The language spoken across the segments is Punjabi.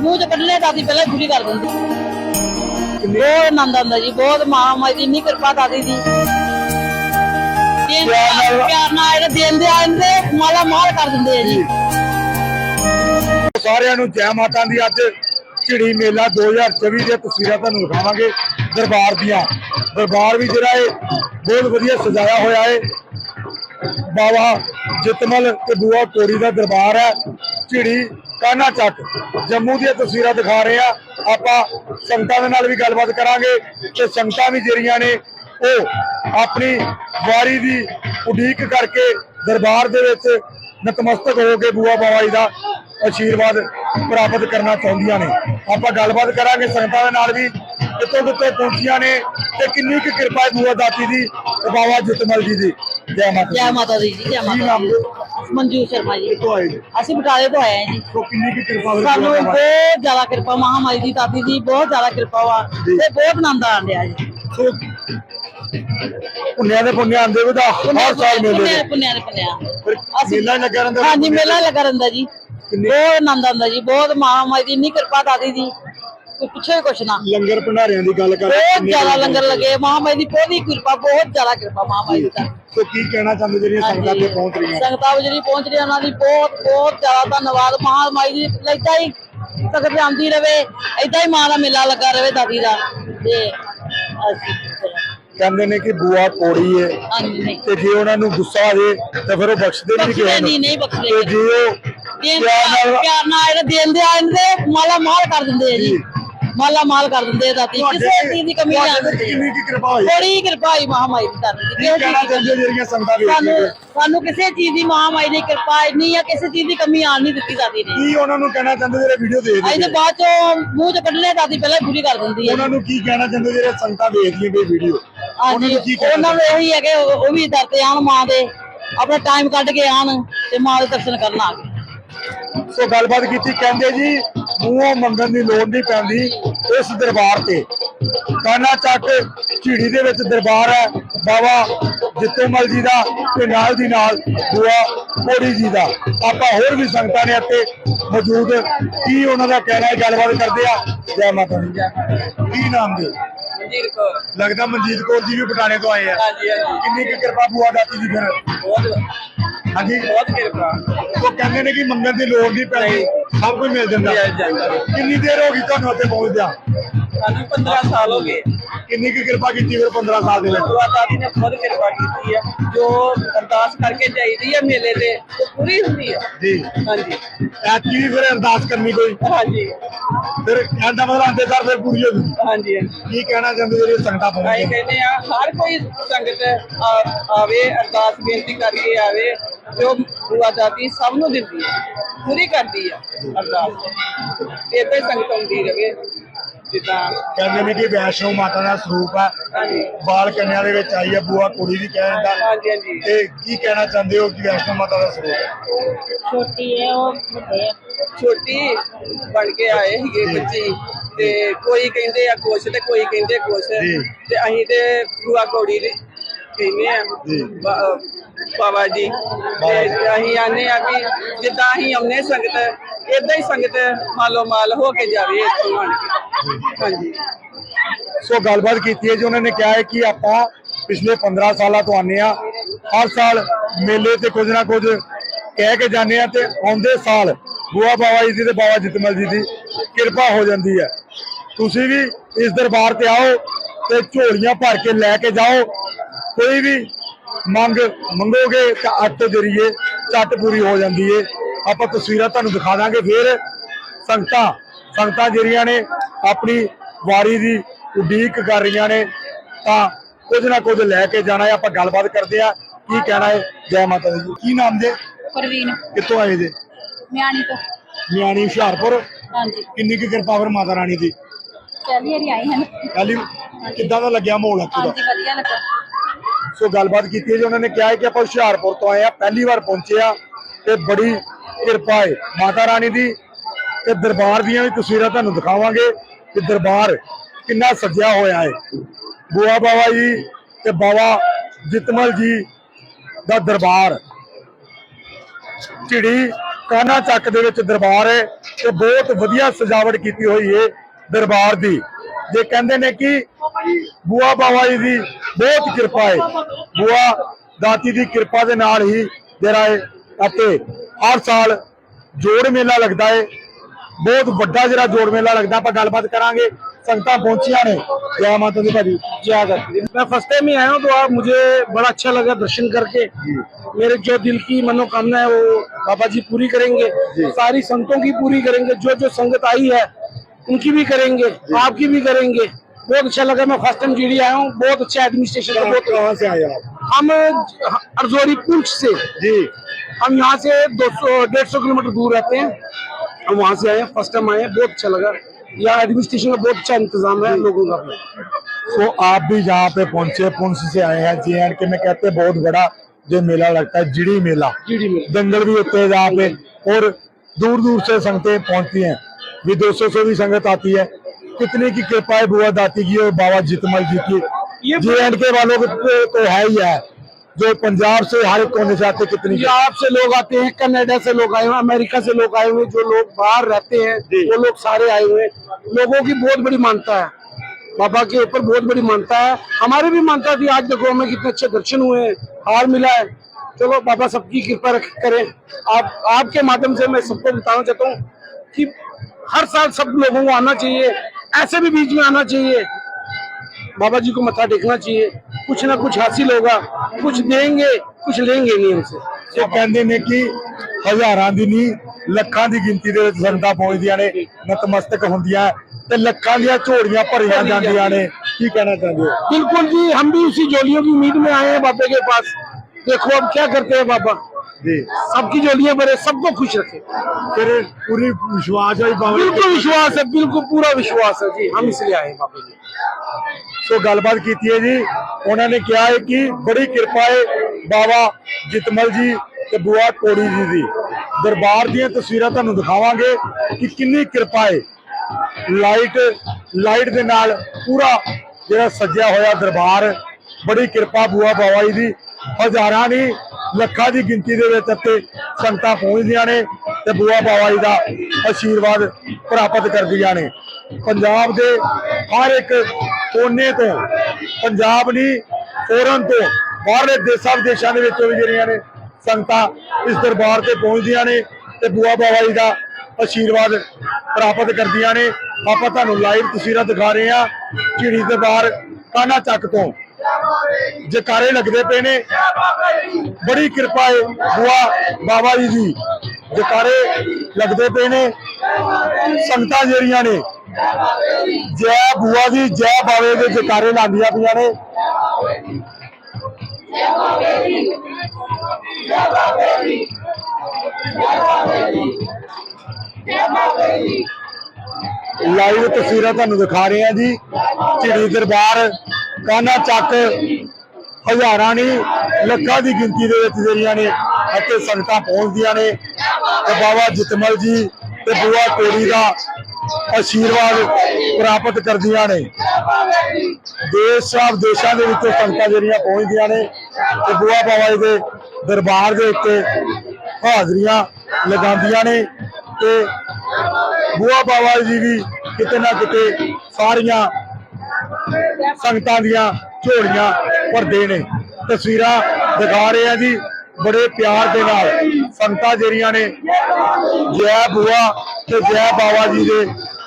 ਮੂੰਹ ਚ ਕੱਢਣੇ ਦਾਦੀ ਪਹਿਲਾਂ ਪੂਰੀ ਕਰ ਦਿੰਦੀ। ਬਹੁਤ ਆਨੰਦ ਆਉਂਦਾ ਜੀ ਬਹੁਤ ਮਹਾਮਾਈ ਦੀ ਇੰਨੀ ਕਿਰਪਾ ਦਾਦੀ ਦੀ। ਦੇਣ ਪਿਆਰ ਨਾਲ- ਨਾਲ ਜਿਹੜੇ ਦੇਂਦੇ ਆਂਦੇ ਮਾਲਾ ਮਾਲ ਕਰ ਦਿੰਦੇ ਆ ਜੀ। ਸਾਰਿਆਂ ਨੂੰ ਜੈ ਮਾਤਾ ਦੀ ਅੱਜ ਝਿੜੀ ਮੇਲਾ 2024 ਦੀਆਂ ਤਸਵੀਰਾਂ ਤੁਹਾਨੂੰ ਦਿਖਾਵਾਂਗੇ ਦਰਬਾਰ ਦੀਆਂ। ਦਰਬਾਰ ਵੀ ਜਿਹੜਾ ਹੈ ਬਹੁਤ ਵਧੀਆ ਸਜਾਇਆ ਹੋਇਆ ਹੈ। ਬਾਬਾ ਜਿਤਮਲ ਤੇ ਬੂਆ ਕੋੜੀ ਦਾ ਦਰਬਾਰ ਹੈ। ਝਿੜੀ ਕਾਨਾ ਚੱਕ। ਜੰਮੂ ਦੀਆਂ ਤਸਵੀਰਾਂ ਦਿਖਾ ਰਹੇ ਆ ਆਪਾਂ ਸੰਗਤਾਂ ਦੇ ਨਾਲ ਵੀ ਗੱਲਬਾਤ ਕਰਾਂਗੇ ਤੇ ਸੰਗਤਾਂ ਵੀ ਜਿਹੜੀਆਂ ਨੇ ਉਹ ਆਪਣੀ ਵਾਰੀ ਦੀ ਉਡੀਕ ਕਰਕੇ ਦਰਬਾਰ ਦੇ ਵਿੱਚ ਨਤਮਸਤਕ ਹੋ ਕੇ ਬੂਆ ਜੀ ਦਾ ਆਸ਼ੀਰਵਾਦ ਪ੍ਰਾਪਤ ਕਰਨਾ ਚਾਹੁੰਦੀਆਂ ਨੇ। ਆਪਾਂ ਗੱਲਬਾਤ ਕਰਾਂਗੇ ਸੰਗਤਾਂ ਦੇ ਨਾਲ ਵੀ ਕਿੱਥੋਂ ਕਿੱਥੋਂ ਪਹੁੰਚੀਆਂ ਨੇ ਤੇ ਕਿੰਨੀ ਕੁ ਕਿਰਪਾ ਹੈ ਬੂਆ ਦਾਤੀ ਦੀ ਬਾਬਾ ਜਤਮਲ ਜੀ ਦੀ। ਜੈ ਮਾਤਾ ਜੈ ਮਾਤਾ ਦੀ ਜੀ ਜੈ ਮਾਤਾ ਦੀ। ਹੈ? ਮਨਜੂਰ ਸ਼ਰਮਾ ਜੀ। ਕਿੱਥੋਂ ਆਏ ਜੀ? ਅਸੀਂ ਬਟਾਲੇ ਤੋਂ ਆਏ ਹਾਂ ਜੀ। ਸੋ ਕਿੰਨੀ ਕੁ ਕਿਰਪਾ ਹੋਈ ਸਾਨੂੰ ਬਹੁਤ ਜ਼ਿਆਦਾ ਕਿਰਪਾ ਮਹਾਮਾਈ ਦੀ ਦਾਦੀ ਦੀ ਬਹੁਤ ਜ਼ਿਆਦਾ ਕਿਰਪਾ ਵਾ ਜੀ। ਤੇ ਬਹੁਤ ਆਨੰਦ ਆਣ ਰਿਹਾ ਜੀ। ਸੋ ਪੁੰਨਿਆ ਦੇ ਪੁੰਨਿਆ ਆਂਦੇ ਉਹਦਾ ਹਰ ਸਾਲ ਮੇਲੇ ਪੁੰਨਿਆ ਨੇ। ਪੁੰਨਿਆ ਪੁੰਨਿਆ ਫਿਰ ਮੇਲਾ ਲੱਗਾ ਰਹਿੰਦਾ ਹਾਂਜੀ ਮੇਲਾ ਲੱਗਾ ਰਹਿੰਦਾ ਜੀ। ਕਿੰਨੇ- ਬਹੁਤ ਆਨੰਦ ਆਉਂਦਾ ਜੀ ਬਹੁਤ ਮਹਾਮਾਈ ਦੀ ਇੰਨੀ ਕਿਰਪਾ ਦਾਦੀ ਦੀ ਕੋਈ ਪੁੱਛੋ ਹੀ ਕੁਛ ਨਾ। ਲੰਗਰ ਭੰਡਾਰਿਆਂ ਦੀ ਗੱਲ ਕਰ ਬਹੁਤ ਜ਼ਿਆਦਾ ਲੰਗਰ ਲੱਗੇ। ਮਹਾਮਾਈ ਦੀ ਬਹੁਤੀ ਕਿਰਪਾ ਬਹੁਤ ਜ਼ਿਆਦਾ ਕਿਰਪਾ ਮਹਾਮਾਈ ਦੀ ਤਾਂ। ਸੋ ਕੀ ਕਹਿਣਾ ਚਾਹੁੰਦੇ ਜਿਹੜੀਆਂ ਸੰਗਤਾਂ ਤੇ ਪਹੁੰਚ ਰਹੀਆਂ? ਸੰਗਤਾਂ ਜਿਹੜੀ ਪਹੁੰਚ ਰਹੀਆਂ ਉਹਨਾਂ ਦੀ ਬਹੁਤ ਬਹੁਤ ਜ਼ਿਆਦਾ ਧੰਨਵਾਦ। ਮਹਾਮਾਈ ਦੀ ਏਦਾਂ ਹੀ ਸੰਗਤ ਆਉਂਦੀ ਰਵੇ ਏਦਾਂ ਹੀ ਮਾਂ ਦਾ ਮੇਲਾ ਲੱਗਾ ਰਵੇ ਦਾਦੀ ਦਾ। ਤੇ ਅਸੀਂ ਕਹਿੰਦੇ ਨੇ ਕਿ ਬੂਆ ਕੋੜੀ ਹੈ ਹਾਂਜੀ। ਨਹੀਂ ਤੇ ਜੇ ਉਹਨਾਂ ਨੂੰ ਗੁੱਸਾ ਆ ਜੇ ਤਾਂ ਫਿਰ ਉਹ ਬਖਸ਼ਦੇ ਨਹੀਂ ਬਖਸ਼ਦੇ ਕਿਸੇ ਨੂੰ। ਨਹੀਂ ਨਹੀਂ ਤੇ ਬਖਸ਼ਦੇ ਜੇ ਉਹ ਦੇਣ ਪਿਆਰ ਨਾਲ ਪਿਆਰ ਨਾਲ ਜਿਹੜੇ ਦੇਂਦੇ ਆਂਦੇ ਮਾਲਾ ਮਾਲ ਕਰ ਦਿੰਦੇ ਆ ਜੀ। ਮਾਲਾ ਮਾਲ ਕਰ ਦਿੰਦੇ ਆ ਦਾਦੀ। ਕਿਸੇ ਚੀਜ਼ ਦੀ ਕਮੀ ਨਹੀਂ ਆਉਂਦੀ। ਕਿੰਨੀ ਕੁ ਕਿਰਪਾ ਹੋਈ? ਬੜੀ ਕਿਰਪਾ ਹੋਈ ਮਹਾਮਾਈ ਦੀ ਦਾਦੀ ਦੀ। ਕਹਿਣਾ ਚਾਹੁੰਦੇ ਜਿਹੜੀਆਂ ਸੰਗਤਾਂ ਸਾਨੂੰ ਵੇਖਦੀਆਂ ਸਾਨੂੰ ਕਿਸੇ ਚੀਜ਼ ਦੀ ਮਹਾਮਾਈ ਦੀ ਕਿਰਪਾ ਇੰਨੀ ਆ ਕਿਸੇ ਚੀਜ਼ ਦੀ ਕਮੀ ਆਣ ਨਹੀਂ ਦਿੱਤੀ ਦਾਦੀ ਨੇ। ਕੀ ਉਹਨਾਂ ਨੂੰ ਕਹਿਣਾ ਚਾਹੁੰਦੇ ਜਿਹੜੇ ਵੀਡੀਓ ਅਸੀਂ ਤੇ ਦੇਖਦੇ ਬਾਅਦ ਚੋਂ ਮੂੰਹ ਚ ਕੱਢਣੇ ਦਾਦੀ ਪਹਿਲਾਂ ਪੂਰੀ ਕਰ ਦਿੰਦੀ ਹੈ ਉਹਨਾਂ ਨੂੰ ਕੀ ਕਹਿਣਾ ਚਾਹੁੰਦੇ ਜਿਹੜੇ ਸੰਗਤਾਂ ਵੇਖਦੀਆਂ ਵੀ ਵੀਡੀਓ ਉਹਨਾਂ ਨੂੰ ਕੀ ਕਹਿਣਾ ਉਹਨਾਂ ਨੂੰ ਇਹੀ ਹੈ ਕਿ ਉਹ ਵੀ ਦਰ ਤੇ ਆਣ ਮਾਂ ਦੇ। ਆਪਣਾ ਟਾਈਮ ਕੱਢ ਕੇ ਆਣ ਤੇ ਮਾਂ ਦੇ ਦਰਸ਼ਨ ਕਰਨ ਆ ਸੋ ਗੱਲਬਾਤ ਕੀਤੀ ਕਹਿੰਦੇ ਜੀ ਮੂੰਹੋਂ ਮੰਗਣ ਦੀ ਲੋੜ ਨਹੀਂ ਪੈਂਦੀ ਇਸ ਦਰਬਾਰ ਤੇ। ਕਾਨਾ ਚੱਕ ਝੀੜੀ ਦੇ ਵਿੱਚ ਦਰਬਾਰ ਹੈ ਬਾਬਾ ਜਿੱਤੇਮਲ ਜੀ ਦਾ ਤੇ ਨਾਲ ਦੀ ਨਾਲ ਬੁਆ ਕੋੜੀ ਜੀ ਦਾ। ਆਪਾਂ ਹੋਰ ਵੀ ਸੰਗਤਾਂ ਨੇ ਇੱਥੇ ਮੌਜੂਦ। ਕੀ ਉਹਨਾਂ ਦਾ ਕਹਿਣਾ ਹੈ ਗੱਲਬਾਤ ਕਰਦੇ ਆ ਜੈ ਮਾਤਾ ਦੀ। ਕੀ ਨਾਮ ਦੇ ਮਨਜੀਤ ਕੌਰ। ਲੱਗਦਾ ਮਨਜੀਤ ਕੌਰ ਜੀ ਵੀ ਪਟਾਣੇ ਤੋਂ ਆਏ ਆ। ਹਾਂਜੀ ਹਾਂਜੀ। ਕਿੰਨੀ ਕੁ ਕਿਰਪਾ ਬੁਆ ਦਾਤੀ ਦੀ ਫਿਰ? ਬਹੁਤ ਹਾਂਜੀ। ਬਹੁਤ ਕਿਰਪਾ ਉਹ ਕਹਿੰਦੇ ਨੇ ਕਿ ਮੰਗਣ ਦੀ ਲੋੜ ਨਹੀਂ ਪੈਂਦੀ ਸਭ ਕੁਝ ਮਿਲ ਜਾਂਦਾ। ਕਿੰਨੀ ਦੇਰ ਹੋ ਗਈ ਤੁਹਾਨੂੰ ਉੱਥੇ ਪਹੁੰਚਦਿਆਂ? ਸਾਨੂੰ 15 ਸਾਲ ਹੋ ਗਏ। ਕਿੰਨੀ ਕੁ ਕਿਰਪਾ ਕੀਤੀ ਫਿਰ 15 ਸਾਲ ਦੇ ਵਿੱਚ? ਦਾਦੀ ਨੇ ਬਹੁਤ ਕਿਰਪਾ ਕੀਤੀ ਹੈ ਜੋ ਅਰਦਾਸ ਕਰਕੇ ਜਾਈਦੀ ਹੈ ਮੇਲੇ ਤੇ ਉਹ ਪੂਰੀ ਹੁੰਦੀ ਹੈ ਜੀ। ਹਾਂਜੀ। ਐਤਕੀ ਵੀ ਫਿਰ ਅਰਦਾਸ ਕਰਨੀ ਕੋਈ? ਹਾਂਜੀ। ਫਿਰ ਕਹਿੰਦਾ ਮਤਲਬ ਆਂਦੇ ਸਾਰ ਫਿਰ ਪੂਰੀ ਹੋ ਗਈ। ਹਾਂਜੀ ਕੀ ਕਹਿਣਾ ਚਾਹੁੰਦੇ ਜਿਹੜੇ ਸੰਗਤਾਂ ਅਸੀਂ ਪਹੁੰਚੇ ਕਹਿੰਦੇ ਆ ਹਰ ਕੋਈ ਸੰਗਤ ਆਵੇ ਅਰਦਾਸ ਬੇਨਤੀ ਕਰਕੇ ਆਵੇ। ਜੋ ਦੁਆ ਦਾਦੀ ਸਭ ਨੂੰ ਦਿੰਦੀ ਹੈ। ਪੂਰੀ ਕਰਦੀ ਹੈ ਅਰਦਾਸ। ਹੀ ਸੰਗਤ ਆਉਂਦੀ ਰਵੇ। ਜਿੱਦਾਂ ਕਹਿੰਦੇ ਨੇ ਕਿ ਵੈਸ਼ਨੋ ਮਾਤਾ ਦਾ ਸਰੂਪ ਹੈ। ਹਾਂਜੀ। ਬਾਲ ਕੰਨਿਆ ਦੇ ਵਿੱਚ ਆਈ ਹੈ ਬੂਆ ਕੁੜੀ ਵੀ ਕਹਿ ਦਿੰਦਾ। ਹਾਂਜੀ ਹਾਂਜੀ। ਤੇ ਕੀ ਕਹਿਣਾ ਚਾਹੁੰਦੇ ਹੋ ਕਿ ਵੈਸ਼ਨੋ ਮਾਤਾ ਦਾ ਸਰੂਪ ਹੈ? ਛੋਟੀ ਹੈ ਉਹ ਵੱਡੇ ਆ ਛੋਟੀ ਬਣ ਕੇ ਆਏ ਸੀਗੇ ਬੱਚੀ। ਤੇ ਕੋਈ ਕਹਿੰਦੇ ਆ ਕੁਛ ਤੇ ਕੋਈ ਕਹਿੰਦੇ ਕੁਛ। ਜੀ। ਤੇ ਅਸੀਂ ਤੇ ਬੁਆ ਕੌੜੀ ਦੇ ਕਹਿੰਦੇ ਆ ਜੀ। ਬਾਬਾ ਜੀ ਤੇ ਅਸੀਂ ਆਨੇ ਆ ਕਿ ਜਿੱਦਾਂ ਅਸੀਂ ਆਉਨੇ ਸੰਗਤ ਇਦਾਂ ਹੀ ਸੰਗਤ ਮਾਲੋ ਮਾਲ ਹੋ ਕੇ ਜਾਵੇ ਇੱਥੋਂ ਆਣ ਕੇ ਹਾਂਜੀ। ਸੋ ਗੱਲਬਾਤ ਕੀਤੀ ਹੈ ਜੀ ਉਹਨਾਂ ਨੇ ਕਿਹਾ ਹੈ ਕਿ ਆਪਾਂ ਪਿਛਲੇ 15 ਸਾਲਾਂ ਤੋਂ ਆਨੇ ਆ। ਹਰ ਸਾਲ ਮੇਲੇ ਤੇ ਕੁਝ ਨਾ ਕੁਝ ਕਹਿ ਕੇ ਜਾਂਦੇ ਆ ਤੇ ਆਉਂਦੇ ਸਾਲ ਬੂਆ ਬਾਬਾ ਜੀ ਦੀ ਤੇ ਬਾਬਾ ਜਿਤਮਲ ਜੀ ਦੀ ਕਿਰਪਾ ਹੋ ਜਾਂਦੀ ਹੈ। ਤੁਸੀਂ ਵੀ ਇਸ ਦਰਬਾਰ ਤੇ ਆਓ ਤੇ ਝੋਲੀਆਂ ਭਰ ਕੇ ਲੈ ਕੇ ਜਾਓ। ਕੋਈ ਵੀ ਮੰਗ ਮੰਗੋਗੇ ਤਾਂ ਅੱਟ ਦੇ ਜਰੀਏ ਝੱਟ ਪੂਰੀ ਹੋ ਜਾਂਦੀ ਏ। ਆਪਾਂ ਤਸਵੀਰਾਂ ਤੁਹਾਨੂੰ ਦਿਖਾ ਦਾਂਗੇ ਫਿਰ। ਸੰਗਤਾਂ ਸੰਗਤਾਂ ਜਿਹੜੀਆਂ ਨੇ ਆਪਣੀ ਵਾਰੀ ਦੀ ਉਡੀਕ ਕਰ ਰਹੀਆਂ ਨੇ ਤਾਂ ਕੁਝ ਨਾ ਕੁਝ ਲੈ ਕੇ ਜਾਣਾ ਹੈ ਆਪਾਂ ਗੱਲਬਾਤ ਕਰਦੇ ਆ। ਕੀ ਕਹਿਣਾ ਹੈ ਜੈ ਮਾਤਾ ਦੀ। ਜੀ। ਕੀ ਨਾਮ ਦੇ ਪ੍ਰਵੀਨ। ਕਿੱਥੋਂ ਆਏ ਜੇ? ਮਿਆਣੀ ਤੋਂ। ਮਿਆਣੀ ਹੁਸ਼ਿਆਰਪੁਰ। ਹਾਂਜੀ। ਕਿੰਨੀ ਕੁ ਕਿਰਪਾ ਫਿਰ ਮਾਤਾ ਰਾਣੀ ਦੀ? ਪਹਿਲੀ ਵਾਰੀ ਆਈ ਹਨ ਕੱਲ ਕਿੱਦਾਂ ਦਾ ਲੱਗਿਆ ਮਾਹੌਲ ਇੱਥੋਂ ਦਾ? ਹਾਂਜੀ ਵਧੀਆ ਲੱਗਾ। ਸੋ ਗੱਲਬਾਤ ਕੀਤੀ ਹੈ ਜੀ। ਉਹਨਾਂ ਨੇ ਕਿਹਾ ਹੈ ਕਿ ਆਪਾਂ ਹੁਸ਼ਿਆਰਪੁਰ ਤੋਂ ਆਏ ਆ ਪਹਿਲੀ ਵਾਰ ਪਹੁੰਚੇ ਆ ਤੇ ਬੜੀ ਕਿਰਪਾ ਹੈ ਮਾਤਾ ਰਾਣੀ ਦੀ ਤੇ ਦਰਬਾਰ ਦੀਆਂ ਵੀ ਤਸਵੀਰਾਂ ਤੁਹਾਨੂੰ ਦਿਖਾਵਾਂਗੇ ਕਿ ਦਰਬਾਰ ਕਿੰਨਾ ਸਜਿਆ ਹੋਇਆ ਹੈ। ਬੁਆ ਬਾਵਾ ਜੀ ਤੇ ਬਾਵਾ ਜਿਤਮਲ ਜੀ ਦਾ ਦਰਬਾਰ। ਝਿੜੀ ਕਾਨਾ ਚੱਕ ਦੇ ਵਿੱਚ ਦਰਬਾਰ ਹੈ ਤੇ ਬਹੁਤ ਵਧੀਆ ਸਜਾਵਟ ਕੀਤੀ ਹੋਈ ਹੈ ਦਰਬਾਰ ਦੀ। ਜੇ ਕਹਿੰਦੇ ਨੇ ਕਿ ਬੂਆ ਬਾਬਾ ਜੀ ਦੀ ਬਹੁਤ ਕਿਰਪਾ ਹੈ ਬੂਆ ਦਾਤੀ ਦੀ ਕਿਰਪਾ ਦੇ ਨਾਲ ਹੀ ਜਿਹੜਾ ਹੈ ਅਤੇ ਹਰ ਸਾਲ ਜੋੜ ਮੇਲਾ ਲੱਗਦਾ ਹੈ ਬਹੁਤ ਵੱਡਾ ਜਿਹੜਾ ਜੋੜ ਮੇਲਾ ਲੱਗਦਾ ਆਪਾਂ ਗੱਲਬਾਤ ਕਰਾਂਗੇ ਸੰਗਤਾਂ ਪਹੁੰਚੀਆਂ ਨੇ ਜੈ ਮਾਤਾ ਦੀ ਭਾਜੀ ਜੈ ਗਤੀ मैं फर्स्ट टाइम ही आया हूँ तो आप मुझे बड़ा अच्छा लगा दर्शन करके मेरे जो दिल की मनोकामना है वो बाबा जी पूरी करेंगे सारी संतों की पूरी करेंगे जो जो संगत आई है उनकी भी करेंगे आपकी भी करेंगे। बहुत अच्छा लगा मैं फ़र्स्ट टाइम जीडी आया हूँ। बहुत अच्छा एडमिनिस्ट्रेशन का बहुत कहाँ से आए आप? हम अर्जोरी पुंछ से। जी। हम यहाँ से दो सौ डेढ़ सौ किलोमीटर दूर रहते हैं। हम वहाँ से आए फ़र्स्ट टाइम आए बहुत अच्छा लगा। यहाँ एडमिनिस्ट्रेशन का बहुत अच्छा इंतज़ाम है लोगों का। तो आप भी यहाँ पे पहुँचे पुंछ से आए हैं जे एंड के में कहते हैं बहुत बड़ा जो मेला लगता है जिड़ी मेला। जीडी में दंगल भी होते हैं जहाँ पे और दूर दूर से संगतें पहुँचती हैं। विदेशों से भी संगत आती है। कितने की कृपा है बुआ दाती की और बाबा जितमल जी की। जे एंड के वालों को तो- तो है ही है। जो पंजाब से हर एक कोने से आते कितनी पंजाब से लोग आते हैं कनाडा से लोग आए हुए अमेरिका से लोग आए हुए जो लोग बाहर रहते हैं वो लोग सारे आए हुए लोगों की बहुत बड़ी मानता है। बाबा के ऊपर बहुत बड़ी मानता है। हमारी भी मानता थी आज देखो हमें कितने अच्छे दर्शन हुए हैं हार मिला है। चलो बाबा सबकी कृपा रख करें। आप आपके माध्यम से मैं सबको बताना चाहता हूँ कि हर साल सब लोगों को आना चाहिए ऐसे भी बीच में आना चाहिए बाबा जी को मत्था टेकना चाहिए कुछ ना कुछ हासिल होगा कुछ देंगे कुछ लेंगे नहीं हमसे ਇਹ ਕਹਿੰਦੇ ਨੇ ਕਿ ਹਜ਼ਾਰਾਂ ਦੀ ਨਹੀਂ ਲੱਖਾਂ ਦੀ ਗਿਣਤੀ ਦੇ ਵਿੱਚ ਸੰਗਤਾਂ ਪਹੁੰਚਦੀਆਂ ਨੇ ਨਤਮਸਤਕ ਹੁੰਦੀਆਂ ਤੇ ਲੱਖਾਂ ਦੀਆਂ ਝੋੜੀਆਂ ਭਰੀਆਂ ਜਾਂਦੀਆਂ ਨੇ ਕੀ ਕਹਿਣਾ ਚਾਹੁੰਦੇ ਹੋ बिल्कुल जी हम भी उसी जोलियों की उम्मीद में आए हैं बाबे के पास देखो अब क्या करते हैं बाबा ਜੀ सबकी जोलियां भरे सबको खुश रखे ਫਿਰ ਪੂਰੀ ਵਿਸ਼ਵਾਸ ਹੈ ਬਾਬਾ बिल्कुल विश्वास है बिल्कुल पूरा विश्वास है जी हम इसलिए आए हैं बाबा जी ਸੋ ਗੱਲਬਾਤ ਕੀਤੀ ਹੈ ਜੀ ਉਹਨਾਂ ਨੇ ਕਿਹਾ ਹੈ ਕਿ ਬੜੀ ਕਿਰਪਾ ਹੈ ਬਾਬਾ ਜਿਤਮਲ ਜੀ ਤੇ ਬੁਆ ਕੋੜੀ ਜੀ ਦੀ ਦਰਬਾਰ ਦੀਆਂ ਤਸਵੀਰਾਂ ਤੁਹਾਨੂੰ ਦਿਖਾਵਾਂਗੇ ਕਿ ਕਿੰਨੀ ਕਿਰਪਾ ਹੈ ਲਾਈਟ ਲਾਈਟ ਦੇ ਨਾਲ ਪੂਰਾ ਜਿਹੜਾ ਸੱਜਿਆ ਹੋਇਆ ਦਰਬਾਰ ਬੜੀ ਕਿਰਪਾ ਬੁਆ ਬਾਬਾ ਜੀ ਦੀ ਹਜ਼ਾਰਾਂ ਨਹੀਂ ਲੱਖਾਂ ਦੀ ਗਿਣਤੀ ਦੇ ਵਿੱਚ ਇੱਥੇ ਸੰਗਤਾਂ ਪਹੁੰਚਦੀਆਂ ਨੇ ਤੇ ਬੂਆ ਬਾਬਾ ਜੀ ਦਾ ਆਸ਼ੀਰਵਾਦ ਪ੍ਰਾਪਤ ਕਰਦੀਆਂ ਨੇ। ਪੰਜਾਬ ਦੇ ਹਰ ਇੱਕ ਕੋਨੇ ਤੋਂ, ਪੰਜਾਬ ਨਹੀਂ ਫੋਰਨ ਤੋਂ, ਬਾਹਰਲੇ ਦੇਸ਼ਾਂ ਵਿਦੇਸ਼ਾਂ ਦੇ ਵਿੱਚੋਂ ਵੀ ਜਿਹੜੀਆਂ ਨੇ ਸੰਗਤਾਂ ਇਸ ਦਰਬਾਰ ਤੇ ਪਹੁੰਚਦੀਆਂ ਨੇ ਤੇ ਬੂਆ ਬਾਬਾ ਜੀ ਦਾ ਆਸ਼ੀਰਵਾਦ ਪ੍ਰਾਪਤ ਕਰਦੀਆਂ ਨੇ। ਆਪਾਂ ਤੁਹਾਨੂੰ ਲਾਈਵ ਤਸਵੀਰਾਂ ਦਿਖਾ ਰਹੇ ਹਾਂ। ਝਿੜੀ ਦਰਬਾਰ ਕਾਨਾ ਚੱਕ ਤੋਂ। ਜਕਾਰੇ ਲੱਗਦੇ ਪਏ ਨੇ। ਬੜੀ ਕਿਰਪਾ ਹੈ ਬੁਆ ਬਾਬਾ ਜੀ ਦੀ। ਜਕਾਰੇ ਲੱਗਦੇ ਪਏ ਨੇ। ਸੰਗਤਾਂ ਜਿਹੜੀਆਂ ਨੇ, ਜੈ ਬੁਆ ਦੀ, ਜੈ ਬਾਵੇ ਦੇ ਜਕਾਰੇ ਲਾਉਂਦੀਆਂ ਪਈਆਂ ਨੇ। ਲਾਈਵ ਤਸਵੀਰਾਂ ਤੁਹਾਨੂੰ ਦਿਖਾ ਰਹੇ ਹਾਂ ਜੀ। ਝਿੜੀ ਦਰਬਾਰ ਕਾਨਾ ਚੱਕ ਹਜ਼ਾਰਾਂ ਨਹੀਂ, ਲੱਖਾਂ ਦੀ ਗਿਣਤੀ ਦੇ ਵਿੱਚ ਜਿਹੜੀਆਂ ਨੇ ਅਤੇ ਸੰਗਤਾਂ ਪਹੁੰਚਦੀਆਂ ਨੇ। ਤੇ ਬਾਬਾ ਜਤਮਲ ਜੀ ਤੇ ਬੁਆ ਕੋੜੀ ਦਾ ਆਸ਼ੀਰਵਾਦ ਪ੍ਰਾਪਤ ਕਰਦੀਆਂ ਨੇ। ਦੇਸ਼ ਸਭ ਦੇਸ਼ਾਂ ਦੇ ਵਿੱਚੋਂ ਸੰਗਤਾਂ ਜਿਹੜੀਆਂ ਪਹੁੰਚਦੀਆਂ ਨੇ ਤੇ ਬੁਆ ਬਾਬਾ ਜੀ ਦੇ ਦਰਬਾਰ ਦੇ ਉੱਤੇ ਹਾਜ਼ਰੀਆਂ ਲਗਾਉਂਦੀਆਂ ਨੇ ਤੇ ਬੁਆ ਬਾਬਾ ਜੀ ਵੀ ਕਿਤੇ ਨਾ ਕਿਤੇ ਸਾਰੀਆਂ ਸੰਗਤਾਂ ਦੀਆਂ ਝੋਲੀਆਂ ਭਰਦੇ ਨੇ। ਤਸਵੀਰਾਂ ਦਿਖਾ ਰਹੇ ਆ ਜੀ, ਬੜੇ ਪਿਆਰ ਦੇ ਨਾਲ ਸੰਗਤਾਂ ਜਿਹੜੀਆਂ ਨੇ, ਜੈ ਬੂਆ ਤੇ ਜੈ ਬਾਵਾ ਜੀ ਦੇ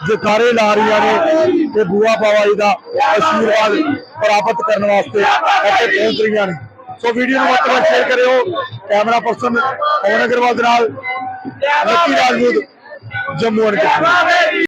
ਜਕਾਰੇ ਲਾ ਰਹੀਆਂ ਨੇ ਤੇ ਬੂਆ ਬਾਬਾ ਜੀ ਦਾ ਆਸ਼ੀਰਵਾਦ ਪ੍ਰਾਪਤ ਕਰਨ ਵਾਸਤੇ ਇੱਥੇ ਪਹੁੰਚ ਰਹੀਆਂ ਨੇ। ਸੋ ਵੀਡੀਓ ਨੂੰ ਵੱਧ ਤੋਂ ਵੱਧ ਸ਼ੇਅਰ ਕਰਿਓ। ਕੈਮਰਾ ਪਰਸਨ ਪਵਨ ਅਗਰਵਾਲ ਦੇ ਨਾਲ ਲੱਕੀ ਰਾਜਪੂਤ, ਜੰਮੂ ਐਂਡ ਕਸ਼ਮੀਰ